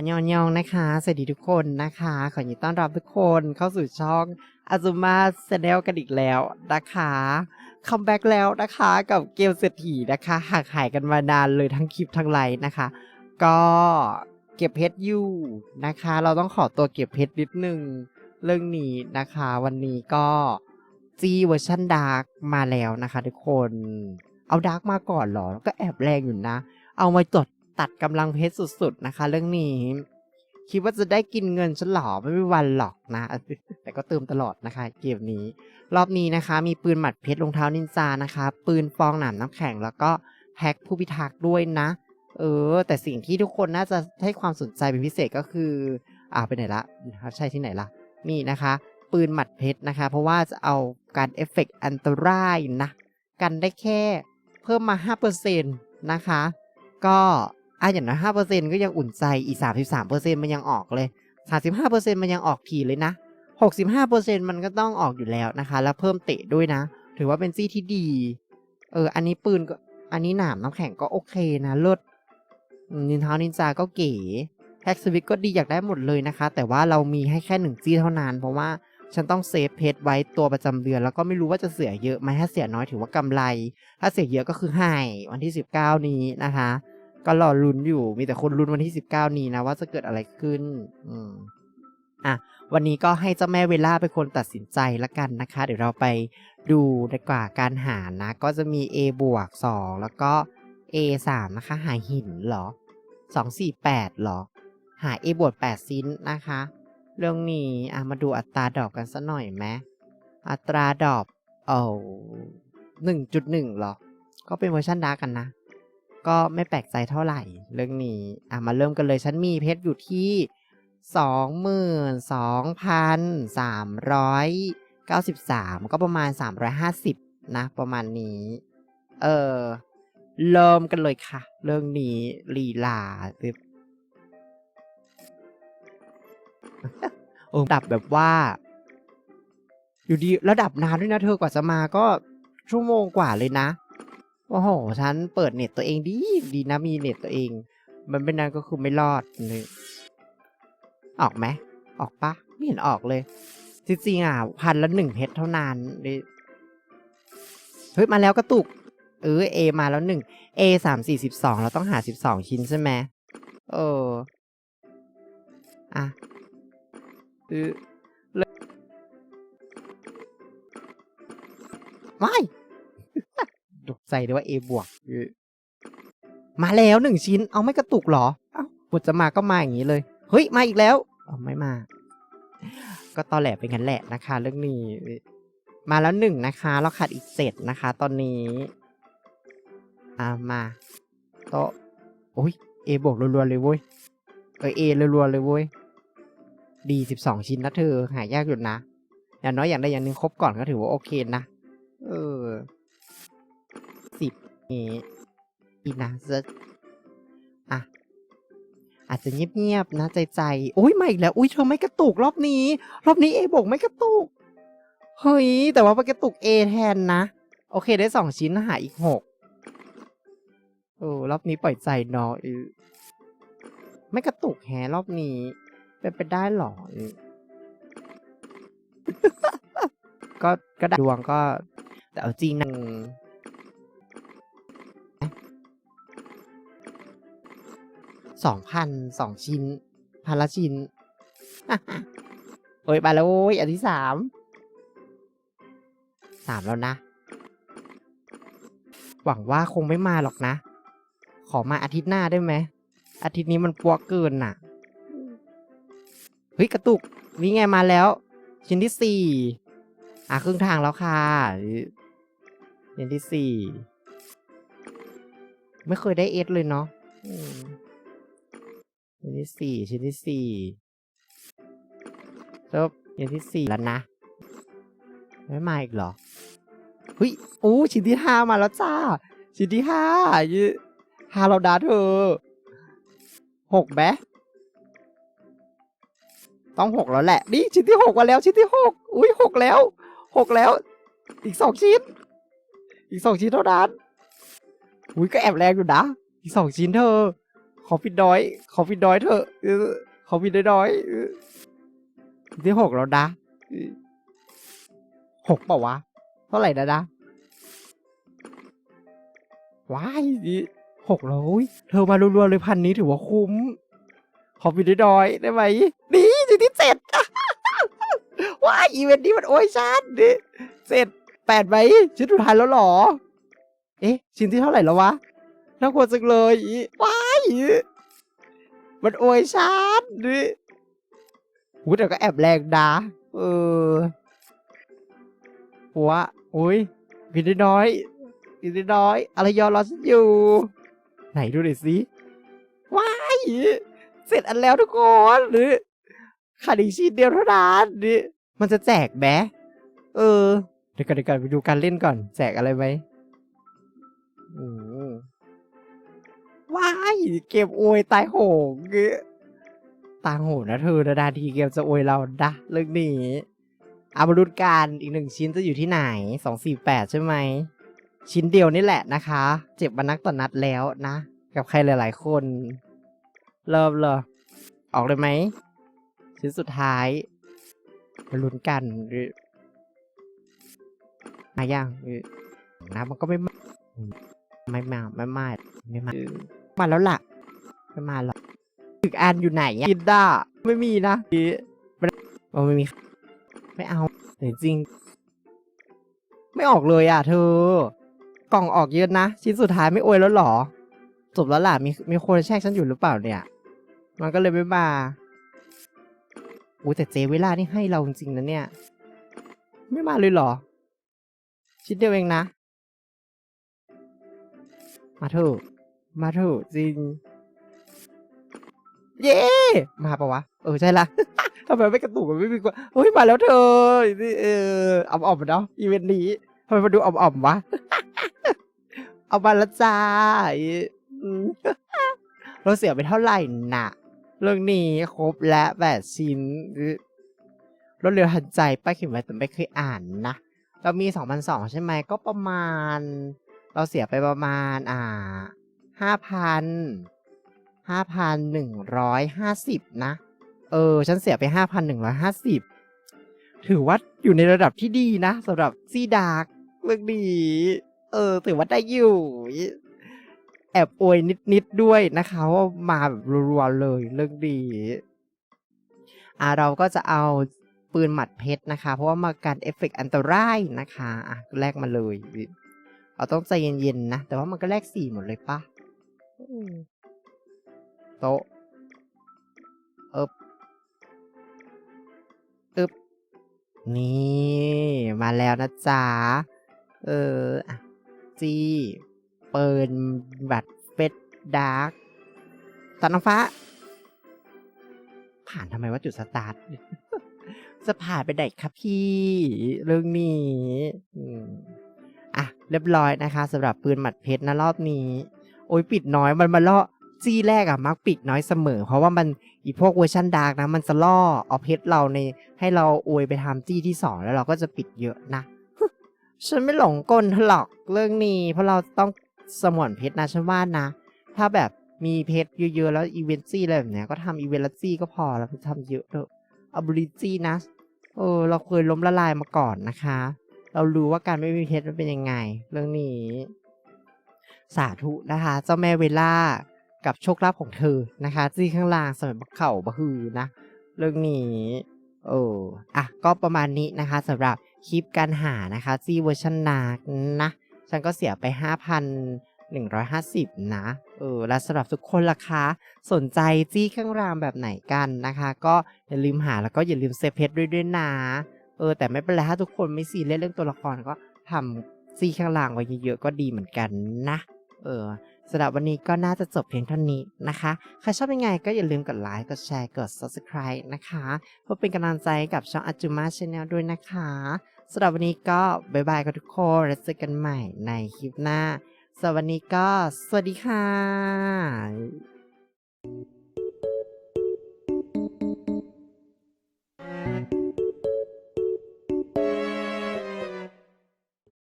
อันยองยองนะคะ สวัสดีทุกคนนะคะ ขอยินดีต้อนรับทุกคนเข้าสู่ช่องอาซูมาแซนลกันอีกแล้วนะคะคัมแบ็กแล้วนะคะกับเกมเศรษฐีนะคะห่างหายกันมานานเลยทั้งคลิปทั้งไลน์นะคะ ก็เก็บเพชรอยู่นะคะ เราต้องขอตัวเก็บเพชรนิดนึงเรื่องนี้นะคะ วันนี้ก็จีเวอร์ชันดาร์กมาแล้วนะคะ ทุกคน เอาดาร์กมาก่อนหรอก็แอบแรงอยู่นะ เอามาจด ตัดกำลังเพชรสุดๆนะคะ เรื่องนี้ คิดว่าจะได้กินเงินฉันหรอไม่มีวันหรอกนะ แต่ก็เติมตลอดนะคะ เกมนี้ รอบนี้นะคะ มีปืนหมัดเพชรรองเท้านินจานะคะ ปืนฟองหนามน้ำแข็งแล้วก็แพ็คผู้พิทักษ์ด้วยนะ เออ แต่สิ่งที่ทุกคนน่าจะให้ความสนใจเป็นพิเศษก็คือ อ่าไปไหนละใช่ที่ไหนละนี่นะคะ ปืนหมัดเพชรนะคะ เพราะว่าจะเอาการเอฟเฟกต์อันตรายนะ กันได้แค่เพิ่มมา 5%นะคะ ก็ อะอย่างน้อย5%ก็ยังอุ่นใจอีก33%มันยังออกเลย35%มันยังออกทีเลยนะ65%มันก็ต้องออกอยู่แล้วนะคะ แล้วเพิ่มเตะด้วยนะ ถือว่าเป็นซี่ที่ดี เออ อันนี้ปืนก็ อันนี้หนามน้ำแข็งก็โอเคนะเลิศนินทานินจาก็เก๋แท็กสวิตก็ดีอยากได้หมดเลยนะคะ แต่ว่าเรามีให้แค่หนึ่งจี้เท่านั้น เพราะว่าฉันต้องเซฟเพชรไว้ตัวประจำเดือน แล้วก็ไม่รู้ว่าจะเสียเยอะไหมถ้าเสียน้อยถือว่ากำไร ถ้าเสียเยอะก็คือให้วันที่ 19 นี้นะคะ ก็รอลุ้นอยู่ มีแต่คนลุ้นวันที่ 19 นี้นะว่าจะเกิดอะไรขึ้น อืมอะ วันนี้ก็ให้เจ้าแม่เวล่าเป็นคนตัดสินใจละกันนะคะ เดี๋ยวเราไปดูดีกว่าการหานะ ก็จะมี A บวก 2 แล้วก็ A 3นะคะ หาหินเหรอ 2 4 8เหรอ หา A บวก8ซินนะคะ เรื่องนี้อะมาดูอัตราดอกกันสักหน่อยไหมอัตราดอกเออหนึ่งจุดหนึ่งหรอ ก็เป็นเวอร์ชันดาร์กันนะ ก็ไม่แปลกใจเท่าไหร่เรื่องนี้อะมาเริ่มกันเลยฉันมีเพชรอยู่ที่สองหมื่นสองพันสามร้อยเก้าสิบสามก็ประมาณสามร้อยห้าสิบนะ ประมาณนี้ เออเริ่มกันเลยค่ะ เรื่องนี้ลีลาตึบโอ้ดับแบบว่า อยู่ดีแล้วดับนานด้วยนะเธอกว่าจะมาก็ชั่วโมงกว่าเลยนะ โอ้โห ฉันเปิดเน็ตตัวเองดี ดีนะมีเน็ตตัวเอง มันเป็นนั้นก็คือไม่รอดเลย ออกไหม ออกปะไม่เห็นออกเลย จริงๆอะพันละหนึ่งเพชรเท่านั้นเลยเฮ้ย มาแล้วกระตุก เออเอมาแล้วหนึ่งเอสามสี่สิบสองเราต้องหาสิบสองชิ้นใช่ไหมเออ อะเออเลยไม่ ตกใจด้วยว่า A บวกมาแล้วหนึ่งชิ้น เอาไม่กระตุกหรอ เอ้าบทจะมาก็มาอย่างนี้เลย เฮ้ย มาอีกแล้วเอาไม่มา ก็ตอแหลไปงั้นแหละนะคะ เรื่องนี้ มาแล้วหนึ่งนะคะ เราขาดอีกเจ็ดนะคะ ตอนนี้ อ่ามาโตโอ้ย A บวกรัวๆเลยเว้ยเออ A รัวๆเลยเว้ยดีสิบสองชิ้นนะเธอ หายากอยู่นะ อย่างน้อยอย่างใดอย่างหนึ่งครบก่อนก็ถือว่าโอเคนะ เออ มีอีนะจะอะอาจจะเงียบๆนะใจใจโอ้ยมาอีกแล้วอุ้ยเธอไม่กระตุกรอบนี้ รอบนี้เอบอกไม่กระตุกเฮ้ยแต่ว่าไปกระตุกเอแทนนะโอเคได้สองชิ้นหาอีกหกโอ้รอบนี้ปล่อยใจนาะเอไม่กระตุกแฮรอบนี้ เป็นไปได้หรอเออก็ก็ได้ดวงก็ แต่เอาจริงนะ สองพันสองชิ้น พันละชิ้น โอ้ยมาแล้วโอ้ยอันที่สาม สามแล้วนะ หวังว่าคงไม่มาหรอกนะ ขอมาอาทิตย์หน้าได้ไหม อาทิตย์นี้มันปัวเกินน่ะ เฮ้ย กระตุกนี่ไงมาแล้ว ชิ้นที่สี่อะครึ่งทางแล้วค่ะชิ้นที่สี่ไม่เคยได้เอสเลยเนาะ ชิ้นที่สี่ชิ้นที่สี่จบชิ้นที่สี่แล้วนะ ไม่มาอีกเหรอเฮ้ยโอ้ชิ้นที่ห้ามาแล้วจ้า ชิ้นที่ห้ายืฮาเราดาเธอหกแบต้องหกแล้วแหละ นี่ชิ้นที่หกมาแล้วชิ้นที่หกอุ้ยหกแล้วหกแล้ว อีกสองชิ้น อีกสองชิ้นเท่านั้นอุ้ยก็แอบแรงอยู่นะ อีกสองชิ้นเธอ ขอพิดน้อย ขอพิดน้อยเถอะเขอพิดน้อยๆเออที่หกแล้วนะหกเปล่าวะ เท่าไหร่นะนะว้ายหกแล้วอุ๊ยเธอมารัวๆเลยพันนี้ถือว่าคุ้ม ขอพิดน้อยๆได้ไหมนี่สิ่งที่เจ็ดว้ายอีเวนต์นี้มันโอ้ยชันดิเสร็จแปดไหมชิ้นสุดท้ายแล้วหรอ เอ๊ะ ชิ้นที่เท่าไหร่แล้ววะ น่ากลัวจังเลยอีว้ายมันโอยชันดิหูแต่ก็แอบแรงนะเออหัวโอ้ยพี่น้อยพี่น้อย อะไรยอรอฉันอยู่ ไหนดูหน่อยสิว้ายเสร็จอันแล้วทุกคนหรือขาดอีกชิ้นเดียวเท่านั้นดิมันจะแจกแบะเออ เดี๋ยวก่อนเดี๋ยวก่อนไปดูการเล่นก่อน แจกอะไรไหมอืม ว้ายเกมอวยตายโหงเงี้ยตายโหงนะเธอนาดาทีเกมจะอวยเราดะเรื่องนี้อามารุดกันอีกหนึ่งชิ้นจะอยู่ที่ไหนสองสี่แปดใช่ไหม ชิ้นเดียวนี่แหละนะคะ เจ็บมานักต่อนนัดแล้วนะ กับใครหลาย ๆ คน เริ่มเลยออกเลยไหม ชิ้นสุดท้ายมาลุ้นกันหรือมายังนะมันก็ไม่มาไม่มาไม่มาไม่มา มาแล้วล่ะไม่มาหรอกถึกอันอยู่ไหนอะกินด้าไม่มีนะอีไม่เอาไม่มี ไม่เอาแต่จริง ไม่ออกเลยอะ เธอ กล่องออกเยอะนะ ชิ้นสุดท้ายไม่อวยแล้วเหรอ จบแล้วล่ะ มีมีคนแช่งฉันอยู่หรือเปล่าเนี่ย มันก็เลยไม่มาอู้แต่เจเวลานี่ให้เราจริงๆนะเนี่ย ไม่มาเลยเหรอ ชิ้นเดียวเองนะ มาเถอะ มาเถอะจริง เย้มาปะวะ เออใช่ละ ทำไมไม่กระตุกมันไม่มีกว่าเฮ้ยมาแล้วเธอนี่เอออ่อมๆเนาะอีเวนต์นี้ทำไมมาดูอ่อมๆวะ เอามาและจ้าอืมเราเสียไปเท่าไหร่น่ะ เรื่องนี้ครบและแปดชิ้นรถเร็วทันใจป้าเขียนไว้แต่ไม่เคยอ่านนะ เรามีสองพันสองใช่ไหมก็ประมาณ เราเสียไปประมาณ อ่า ห้าพันห้าพันหนึ่งร้อยห้าสิบนะ เออ ฉันเสียไปห้าพันหนึ่งร้อยห้าสิบถือว่าอยู่ในระดับที่ดีนะสำหรับซีดาร์กเรื่องดี เออ ถือว่าได้อยู่ แอบอวยนิดๆด้วยนะคะว่ามาแบบรัวๆเลยเรื่องดี อ่าเราก็จะเอาปืนหมัดเพชรนะคะ เพราะว่ามากันเอฟเฟกต์อันตรายนะคะ อะ แลกมาเลยเราต้องใจเย็นๆนะ แต่ว่ามันก็แลกสี่หมดเลยปะ โต๊ะเอบอึบนี่ มาแล้วนะจ๊ะ เออจีเปิดบัตรเฟสดาร์กตัดน้ำฟ้า ผ่านทำไมว่าจุดสตาร์ท จะผ่านไปไหนครับพี่ เรื่องนี้อะ เรียบร้อยนะคะสำหรับปืนหมัดเพชรนะรอบนี้ โอ้ยปิดน้อยมันมาล่อจี้แรกอะมักปิดน้อยเสมอ เพราะว่ามันอีพวกเวอร์ชันดาร์กนะ มันจะล่อเอาเพชรเราในให้เราอวยไปทำจี้ที่สองแล้วเราก็จะปิดเยอะนะฉันไม่หลงกลหรอกเรื่องนี้ เพราะเราต้องสมวนเพชรนะฉันว่านะ ถ้าแบบมีเพชรเยอะๆแล้วอีเวนต์จี้อะไรแบบเนี้ยก็ทำอีเวนต์ละจี้ก็พอแล้วทำเยอะเถอะอาบริจี้นะเออเราเคยล้มละลายมาก่อนนะคะ เรารู้ว่าการไม่มีเพชรมันเป็นยังไง เรื่องนี้ สาธุนะคะ เจ้าแม่เวล่ากับโชคลาภของเธอนะคะจี้ข้างล่างสมัยบักเข่าบะฮือนะ เรื่องนี้เอออะก็ประมาณนี้นะคะสำหรับคลิปการหานะคะจี้เวอร์ชันนาร์กนะฉันก็เสียไป 5,150 นะ เออ และสำหรับทุกคนล่ะคะ สนใจจี้เครื่องรางแบบไหนกันนะคะ ก็อย่าลืมหาแล้วก็อย่าลืมเซฟเพชรด้วยด้วยนะ เออ แต่ไม่เป็นไรถ้าทุกคนไม่ซีเรียสเรื่องตัวละครก็ทำจี้ข้างล่างไว้เยอะๆก็ดีเหมือนกันนะ เออสำหรับวันนี้ก็น่าจะจบเพียงเท่านี้นะคะ ใครชอบยังไงก็อย่าลืมกดไลค์ กดแชร์ กด subscribe นะคะ เพื่อเป็นกำลังใจกับช่องอาจูมาชาแนลด้วยนะคะสำหรับวันนี้ก็บายบายกันทุกคนแล้วเจอกันใหม่ในคลิปหน้าสำหรับวันนี้ก็สวัสดีค่ะ